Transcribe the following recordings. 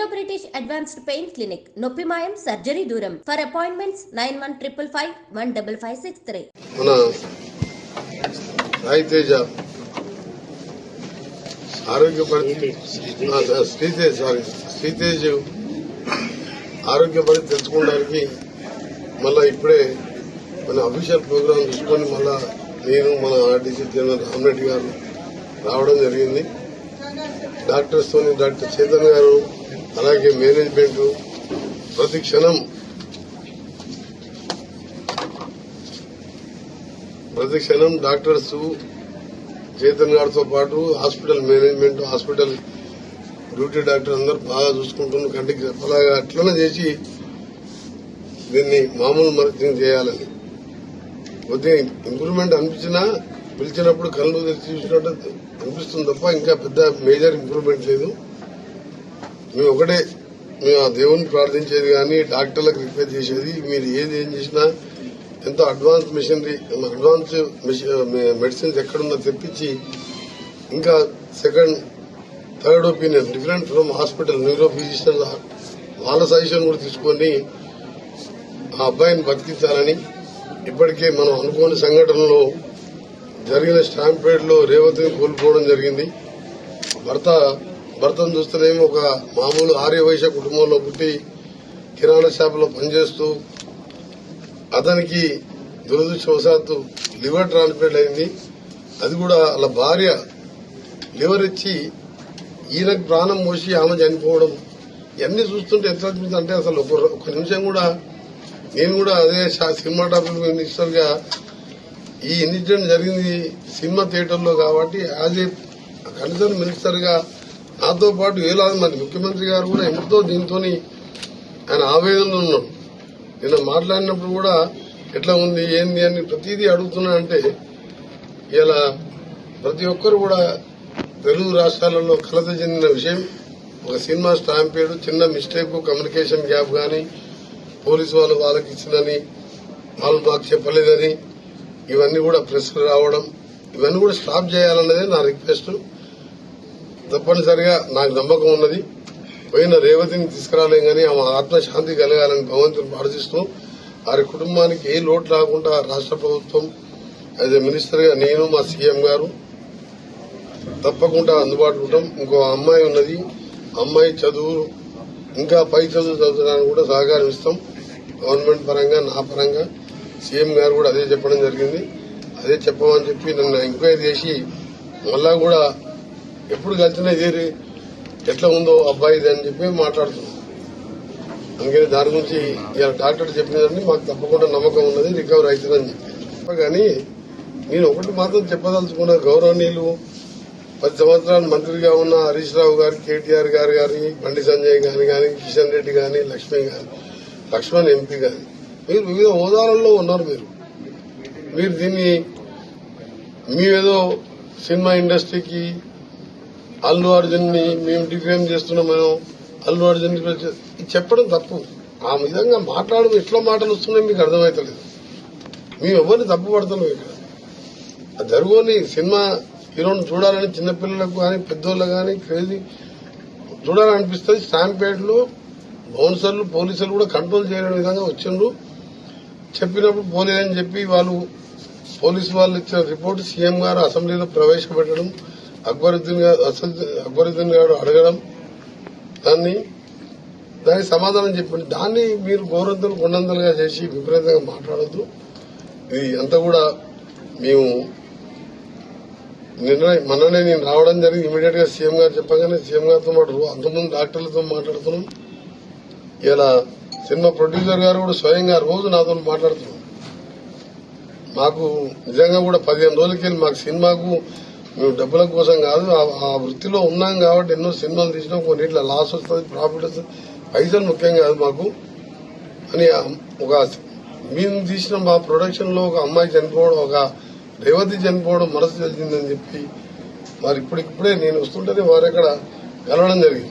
Indo British advanced pain clinic నొప్పి మాయం surgery దూరం. For appointments nine one triple five one double five six three మన సాయితేజ ఆరోగ్య పరిస్థితి శ్రీతేజ్ సారీ శ్రీతేజ్ ఆరోగ్య పరిస్థితి తెలుసుకోవడానికి మళ్ళా ఇప్పుడే మన అఫీషియల్ ప్రోగ్రామ్ తీసుకొని మళ్ళా నేను మన ఆర్టీసీ జనరల్ రామరెడ్డి గారు రావడం జరిగింది. డాక్టర్స్ తోని డాక్టర్ చైతన్య గారు అలాగే మేనేజ్మెంట్ ప్రతి క్షణం ప్రతి క్షణం డాక్టర్స్ చేతన్ గారితో పాటు hospital management hospital duty doctor అందరూ బాగా చూసుకుంటున్నారు కంటికి రెప్పలాగా అట్లనే చేసి దీన్ని మామూలు మరిచింగ్ చేయాలని. కొద్దిగా ఇంప్రూవ్మెంట్ అనిపించినా పిలిచినప్పుడు కళ్ళు తెరిచి చూసినట్టు అనిపిస్తుంది తప్ప ఇంకా పెద్ద మేజర్ ఇంప్రూవ్మెంట్ లేదు. మేము ఒకటే మేము ఆ దేవుని ప్రార్థించేది కానీ డాక్టర్లకు రిక్వెస్ట్ చేసేది మీరు ఏది ఏం చేసినా ఎంతో అడ్వాన్స్ మిషనరీ అడ్వాన్స్ మెడిసిన్స్ ఎక్కడున్నా తెప్పించి ఇంకా second third opinion different from hospital neuro physician వాళ్ళ సజెషన్ కూడా తీసుకొని ఆ అబ్బాయిని బతికించాలని ఇప్పటికే మనం అనుకోని సంఘటనలో జరిగిన స్టాంపేడ్లో రేవతిని కోల్పోవడం జరిగింది. భర్త భర్తను చూస్తేనేమో ఒక మామూలు ఆర్యవైశ్య కుటుంబంలో పుట్టి కిరాణా షాపులో పనిచేస్తూ అతనికి దురదృష్టవశాత్తు లివర్ ట్రాన్స్ప్లాంట్ అయింది. అది కూడా వాళ్ళ భార్య లివర్ ఇచ్చి ఈయనకు ప్రాణం పోసి ఆమె చనిపోవడం ఇవన్నీ చూస్తుంటే ఎంత అనిపిస్తుంది అంటే అసలు ఒక ఒక నిమిషం కూడా నేను కూడా అదే సినిమా టాపిక్ మినిస్టర్గా ఈ ఇన్సిడెంట్ జరిగింది సినిమా థియేటర్లో కాబట్టి యాజ్ ఏ కన్సర్న్ మినిస్టర్గా నాతో పాటు వేలాది మంది ముఖ్యమంత్రి గారు కూడా ఎంతో దీంతో ఆయన ఆవేదనలో ఉన్నాడు నిన్న మాట్లాడినప్పుడు కూడా ఎట్లా ఉంది ఏంది అని ప్రతిదీ అడుగుతున్నా అంటే ఇలా ప్రతి ఒక్కరు కూడా తెలుగు రాష్ట్రాలలో కలత చెందిన విషయం. ఒక సినిమా స్టాంపేడు చిన్న మిస్టేక్ కమ్యూనికేషన్ గ్యాప్ కానీ పోలీసు వాళ్ళు వాళ్ళకి ఇచ్చిందని వాళ్ళు మాకు చెప్పలేదని ఇవన్నీ కూడా ప్రెస్లు రావడం ఇవన్నీ కూడా స్టాప్ చేయాలన్నదే నా రిక్వెస్ట్. తప్పనిసరిగా నాకు నమ్మకం ఉన్నది. పోయిన రేవతిని తీసుకురాలేం కానీ ఆమె ఆత్మశాంతి కలగాలని భగవంతుని ప్రార్థిస్తూ వారి కుటుంబానికి ఏ లోటు రాకుండా రాష్ట్ర ప్రభుత్వం యాజ్ ఎ నేను మా సీఎం గారు తప్పకుండా అందుబాటులో ఉంటాం. ఇంకో అమ్మాయి ఉన్నది. అమ్మాయి చదువు ఇంకా పై చదువు చదువుకోవడానికి కూడా సహకారం ఇస్తాం. గవర్నమెంట్ పరంగా నా పరంగా సీఎం గారు కూడా అదే చెప్పడం జరిగింది. అదే చెప్పమని చెప్పి నన్ను ఎంక్వైరీ చేసి మళ్ళా కూడా ఎప్పుడు కలిసినా చేరి ఎట్లా ఉందో అబ్బాయిది అని చెప్పి మాట్లాడుతున్నాం. అందుకని దాని గురించి ఇలా డాక్టర్ చెప్పినదండి మాకు తప్పకుండా నమ్మకం ఉన్నది రికవర్ అవుతుందని చెప్పి. కానీ నేను ఒకటి మాత్రం చెప్పదలుచుకున్న గౌరవనీయులు పది సంవత్సరాలు మంత్రిగా ఉన్న హరీష్ రావు గారు కేటీఆర్ గారు గారి బండి సంజయ్ గారి కానీ కిషన్ రెడ్డి కానీ లక్ష్మి గారి లక్ష్మణ్ ఎంపీ గాని. మీరు వివిధ హోదాలలో ఉన్నారు మీరు. మీరు దీన్ని మీరేదో సినిమా ఇండస్ట్రీకి అల్లు అర్జున్ని మేము డిఫేమ్ చేస్తున్నాం మేము అల్లు అర్జున్ చెప్పడం తప్పు. ఆ విధంగా మాట్లాడడం ఎట్లా మాటలు వస్తున్నాయి మీకు అర్థమవుతలేదు మేము ఎవరిని తప్పు పడతాం ఇక్కడ. ఆ జరుగుని సినిమా హీరోని చూడాలని చిన్నపిల్లలకు కానీ పెద్దోళ్ళకు కానీ క్రేజీ చూడాలనిపిస్తుంది స్టాంపేట్లో బౌన్సర్లు పోలీసులు కూడా కంట్రోల్ చేయలేని విధంగా వచ్చిండ్రు. చెప్పినప్పుడు పోలేదని చెప్పి వాళ్ళు పోలీసు వాళ్ళు ఇచ్చిన రిపోర్ట్ సీఎం గారు అసెంబ్లీలో ప్రవేశపెట్టడం అక్బరుద్దీన్ గారు అసద్- అక్బరుద్దీన్ గారు అడగడం దాన్ని దానికి సమాధానం చెప్పండి. దాన్ని మీరు గౌరవంతులు కొండంతలుగా చేసి విపరీతంగా మాట్లాడద్దు. ఇది అంతా కూడా మేము నిర్ణయం మననే నేను రావడం జరిగింది. ఇమీడియట్గా సీఎం గారు చెప్పగానే సీఎం గారితో మాట్లాడు అంతకుముందు డాక్టర్లతో మాట్లాడుతున్నాం. ఇలా సినిమా ప్రొడ్యూసర్ గారు కూడా స్వయంగా రోజు నాతో మాట్లాడుతున్నాం. మాకు నిజంగా కూడా పదిహేను రోజులకి మాకు సినిమాకు మేము డబ్బుల కోసం కాదు ఆ- వృత్తిలో ఉన్నాం కాబట్టి ఎన్నో సినిమాలు తీసినాం కొన్నిట్లో లాస్ వస్తుంది ప్రాఫిట్ వస్తుంది. పైసలు ముఖ్యం కాదు మాకు. అని ఒక మేము తీసిన మా ప్రొడక్షన్లో ఒక అమ్మాయి చనిపోవడం ఒక రేవతి చనిపోవడం మనసు తెలిసిందని చెప్పి మరి ఇప్పుడిప్పుడే నేను వస్తుంటేనే వారు అక్కడ కలవడం జరిగింది.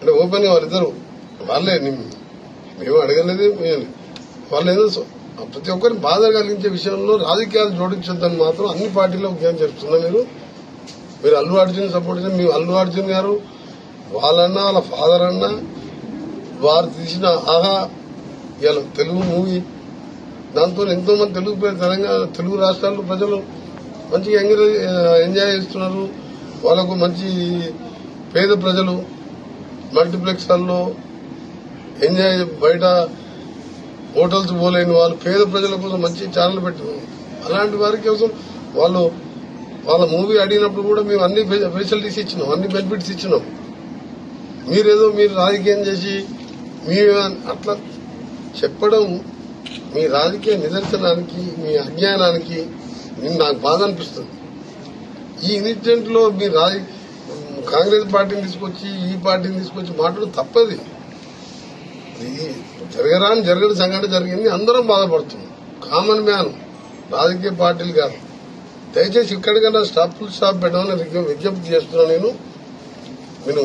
అంటే ఓపెన్గా వారిద్దరు వాళ్ళే మేము అడగలేదు వాళ్ళు ఏదో సో- ప్రతి ఒక్కరిని బాధ కలిగించే విషయంలో రాజకీయాలు జోడించొద్దని మాత్రం అన్ని పార్టీలో ఉద్యమం చెప్తున్నా మీరు మీరు అల్లు అర్జున్ సపోర్ట్ చేసి మీ అల్లు అర్జున్ గారు వాళ్ళన్నా వాళ్ళ ఫాదర్ అన్న వారు తీసిన ఆహా ఇలా తెలుగు మూవీ. దాంతో ఎంతో మంది తెలుగు తెలంగాణ తెలుగు రాష్ట్రాల్లో ప్రజలు మంచిగా ఎంజాయ్ ఎంజాయ్ చేస్తున్నారు. వాళ్ళకు మంచి పేద ప్రజలు మల్టీప్లెక్స్లలో ఎంజాయ్ బయట హోటల్స్ పోలేని వాళ్ళు పేద ప్రజల కోసం మంచి ఛానల్ పెట్టినారు అలాంటి వారి కోసం వాళ్ళు వాళ్ళ మూవీ అడిగినప్పుడు కూడా మేము అన్ని ఫెసిలిటీస్ ఇచ్చినాం అన్ని బెనిఫిట్స్ ఇచ్చినాం. మీరేదో మీరు రాజకీయం చేసి మీ అట్లా చెప్పడం మీ రాజకీయ నిదర్శనానికి మీ అజ్ఞానానికి నేను నాకు బాధ అనిపిస్తుంది. ఈ ఇన్సిడెంట్లో మీ రాజ కాంగ్రెస్ పార్టీని తీసుకొచ్చి ఈ పార్టీని తీసుకొచ్చి మాట్లాడు తప్పది. ఇది జరగరాని జరగని సంఘటన జరిగింది. అందరం బాధపడుతున్నాం. కామన్ మ్యాన్ రాజకీయ పార్టీలు కాదు. దయచేసి ఇక్కడికన్నా స్టాప్ స్టాప్ పెట్టమని విజ్ఞప్తి చేస్తున్నాను నేను. నేను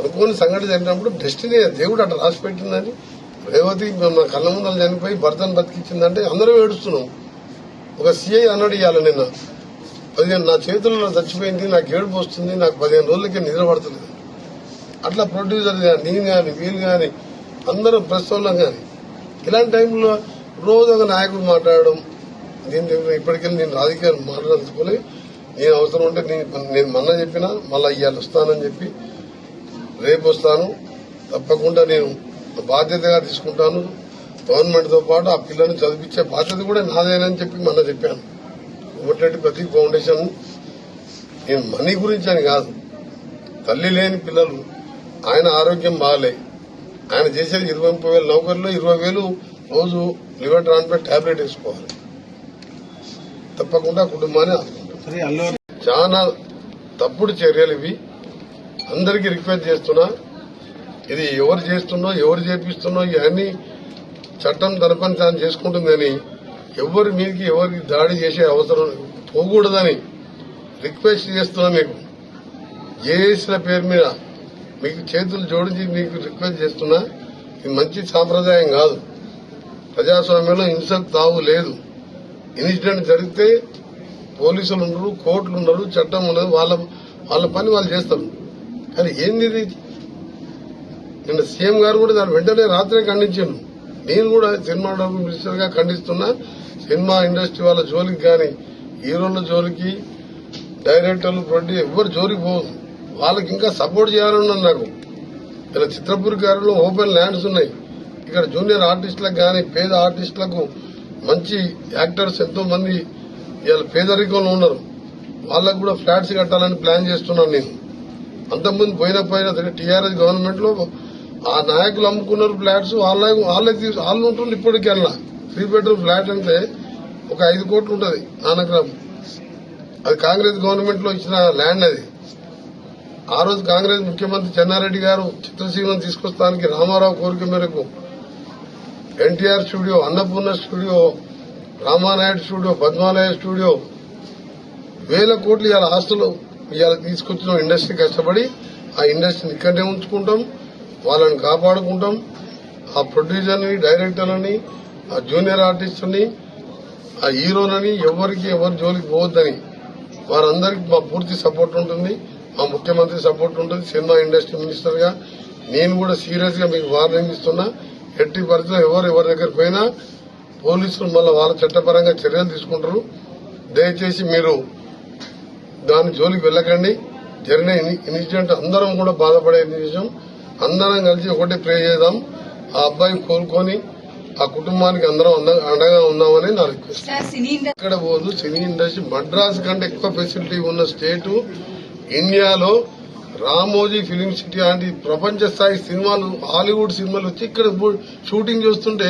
అనుకోని సంఘటన జరిగినప్పుడు డెస్టినీ దేవుడు అట్లా రాసి పెట్టిందని రేవతి మన కళ్ళ ముందర చనిపోయి భర్తను బతికించిందంటే అందరూ ఏడుస్తున్నాం. ఒక సీఐ అన్నాడు ఇవ్వాలి నిన్న. పదిహేను నా చేతుల్లో చచ్చిపోయింది నాకు ఏడుపు వస్తుంది నాకు పదిహేను రోజులకి నిద్ర పడతలేదు. అట్లా ప్రొడ్యూసర్ కానీ నేను కానీ వీళ్ళు కానీ అందరూ ప్రెస్ వాళ్ళం కానీ. ఇలాంటి టైంలో రోజు ఒక నాయకుడు మాట్లాడడం నేను దగ్గర ఇప్పటికెళ్ళి నేను రాజకీయాలు మాట్లాడుకోలే నేను అవసరం ఉంటే నేను నేను మొన్న చెప్పినా మళ్ళీ ఇవాళ వస్తానని చెప్పి రేపు వస్తాను. తప్పకుండా నేను బాధ్యతగా తీసుకుంటాను. గవర్నమెంట్తో పాటు ఆ పిల్లని చదివించే బాధ్యత కూడా నాదేనని చెప్పి మొన్న చెప్పాను. కోమటిరెడ్డి ప్రతీక్ ఫౌండేషన్ నేను మనీ గురించి అని కాదు. తల్లి లేని పిల్లలు ఆయన ఆరోగ్యం బాగాలే ఆయన చేసేది ఇరవై ముప్పై వేల నౌకర్లో ఇరవై వేలు రోజు లివర్ ట్రాన్స్ప్లాంట్ టాబ్లెట్ వేసుకోవాలి. తప్పకుండా కుటుంబాన్ని ఆదుకుంటాం చాలా తప్పుడు చర్యలు ఇవి. అందరికీ రిక్వెస్ట్ చేస్తున్నా ఇది ఎవరు చేస్తున్నో ఎవరు చేపిస్తున్నో ఇవన్నీ చట్టం తన పని తాను చేసుకుంటుందని ఎవరి మీదకి ఎవరికి దాడి చేసే అవసరం పోకూడదని రిక్వెస్ట్ చేస్తున్నా మీకు. జేఏసీల పేరు మీద మీకు చేతులు జోడించి మీకు రిక్వెస్ట్ చేస్తున్నా ఇది మంచి సాంప్రదాయం కాదు. ప్రజాస్వామ్యంలో హింసకు తావు లేదు. ఇన్సిడెంట్ జరిగితే పోలీసులు ఉండరు కోర్టులు ఉండరు చట్టం ఉండదు వాళ్ళ వాళ్ళ పని వాళ్ళు చేస్తారు. కానీ ఏంది నిన్న సీఎం గారు కూడా దాని వెంటనే రాత్రే ఖండించాను నేను కూడా సినిమా డబ్బు మినిస్టర్గా ఖండిస్తున్నా. సినిమా ఇండస్ట్రీ వాళ్ళ జోలికి కానీ హీరోల జోలికి డైరెక్టర్లు ప్రొడ్యూసర్ ఎవరు జోలికి పోదు. వాళ్ళకి ఇంకా సపోర్ట్ చేయాలన్నాను నాకు ఇలా చిత్రపూర్ గారిలో ఓపెన్ ల్యాండ్స్ ఉన్నాయి. ఇక్కడ జూనియర్ ఆర్టిస్టులకు కానీ పేద ఆర్టిస్టులకు మంచి యాక్టర్స్ ఎంతో మంది ఇవాళ పేదరికంలో ఉన్నారు. వాళ్ళకు కూడా ఫ్లాట్స్ కట్టాలని ప్లాన్ చేస్తున్నాను నేను. అంతకుముందు పోయిన పోయిన టీఆర్ఎస్ గవర్నమెంట్లో ఆ నాయకులు అమ్ముకున్నారు ఫ్లాట్స్. వాళ్ళ వాళ్ళకి తీసు- వాళ్ళు ఉంటుంది ఇప్పటికెళ్ళా త్రీ బెడ్రూమ్ ఫ్లాట్ అంటే ఒక ఐదు కోట్లు ఉంటుంది నానగ్రామ్ అది కాంగ్రెస్ గవర్నమెంట్లో ఇచ్చిన ల్యాండ్ అది. ఆ రోజు కాంగ్రెస్ ముఖ్యమంత్రి చెన్నారెడ్డి గారు చిత్రసీమను తీసుకొస్తానికి రామారావు కోరిక మేరకు NTR studio Annapurna studio Ramanaidu studio Padmalaya studio వేల కోట్లు ఇవాళ ఆస్తులు ఇవాళ తీసుకొచ్చిన ఇండస్ట్రీ కష్టపడి ఆ ఇండస్ట్రీని ఇక్కడనే ఉంచుకుంటాం వాళ్ళని కాపాడుకుంటాం. ఆ ప్రొడ్యూసర్ని డైరెక్టర్లని ఆ జూనియర్ ఆర్టిస్టుని ఆ హీరోలని ఎవరికి ఎవరి జోలికి పోవద్దని వారందరికీ మా పూర్తి సపోర్ట్ ఉంటుంది. మా ముఖ్యమంత్రి సపోర్ట్ ఉంటుంది. సినిమా ఇండస్ట్రీ మినిస్టర్గా నేను కూడా సీరియస్గా మీకు వార్నింగ్ ఇస్తున్నా. ఎట్టి పరిస్థితుల్లో ఎవరు ఎవరి దగ్గర పోయినా పోలీసులు మళ్ళీ వాళ్ళ చట్టపరంగా చర్యలు తీసుకుంటారు. దయచేసి మీరు దాని జోలికి వెళ్ళకండి. జరిగిన ఇన్- ఇన్సిడెంట్ అందరం కూడా బాధపడే విషయం అందరం కలిసి ఒకటే ప్రే చేద్దాం. ఆ అబ్బాయి కోలుకొని ఆ కుటుంబానికి అందరం అంద- అండగా ఉన్నామని నా రిక్వెస్ట్. ఇక్కడ పోదు. సినీ ఇండస్ట్రీ మద్రాస్ కంటే ఎక్కువ ఫెసిలిటీ ఉన్న స్టేటు ఇండియాలో రామోజీ ఫిలిం సిటీ లాంటి ప్రపంచ స్థాయి సినిమాలు హాలీవుడ్ సినిమాలు వచ్చి ఇక్కడ షూటింగ్ చూస్తుంటే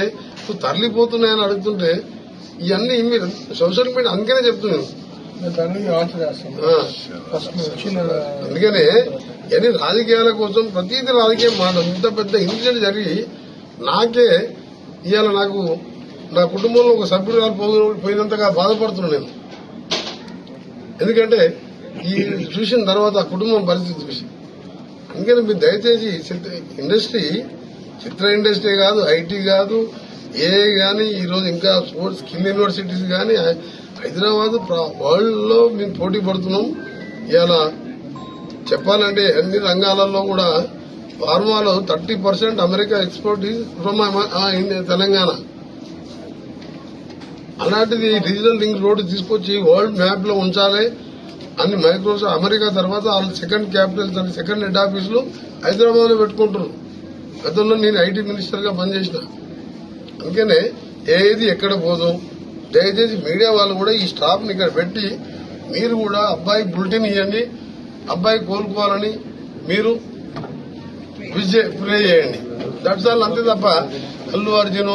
తరలిపోతున్నాయని అడుగుతుంటే ఇవన్నీ మీరు సోషల్ మీడియా అందుకనే చెప్తున్నాను. అందుకనే ఎన్ని రాజకీయాల కోసం ప్రతిదీ రాజకీయం మాట ఇంత పెద్ద ఇన్సిడెంట్ జరిగి నాకే ఇవాళ నాకు నా కుటుంబంలో ఒక సభ్యుడు పోయినంతగా బాధపడుతున్నాను నేను. ఎందుకంటే ఈ చూసిన తర్వాత ఆ కుటుంబం పరిస్థితి చూసి. అందుకని మీరు దయచేసి చిత్ర- ఇండస్ట్రీ చిత్ర ఇండస్ట్రీ కాదు ఐటీ కాదు ఏ కానీ ఈరోజు ఇంకా స్పోర్ట్స్ కింద యూనివర్సిటీస్ కానీ హైదరాబాద్ వరల్డ్లో మేము పోటీ పడుతున్నాం. ఇలా చెప్పాలంటే అన్ని రంగాలలో కూడా ఫార్మాలో thirty percent America export from Telangana. అలాంటిది డిజిటల్ లింక్ రోడ్డు తీసుకొచ్చి వరల్డ్ మ్యాప్లో ఉంచాలి. అన్ని మైక్రోసాఫ్ట్ అమెరికా తర్వాత వాళ్ళు సెకండ్ క్యాపిటల్ సెకండ్ హెడ్ ఆఫీసులు హైదరాబాద్లో పెట్టుకుంటారు గతంలో నేను ఐటీ మినిస్టర్గా పనిచేసిన. అందుకనే ఏది ఎక్కడ పోదు. దయచేసి మీడియా వాళ్ళు కూడా ఈ స్టాఫ్ని ఇక్కడ పెట్టి మీరు కూడా అబ్బాయి బులెటిన్ ఇవ్వండి అబ్బాయి కోలుకోవాలని మీరు ప్రే చేయండి. దట్స్ ఆల్ అంతే తప్ప అల్లు అర్జున్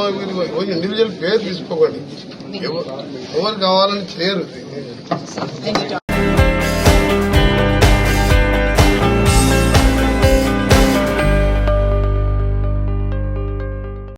ఇండివిజువల్ పేరు తీసుకోకండి. ఎవరు కావాలని చేయరు.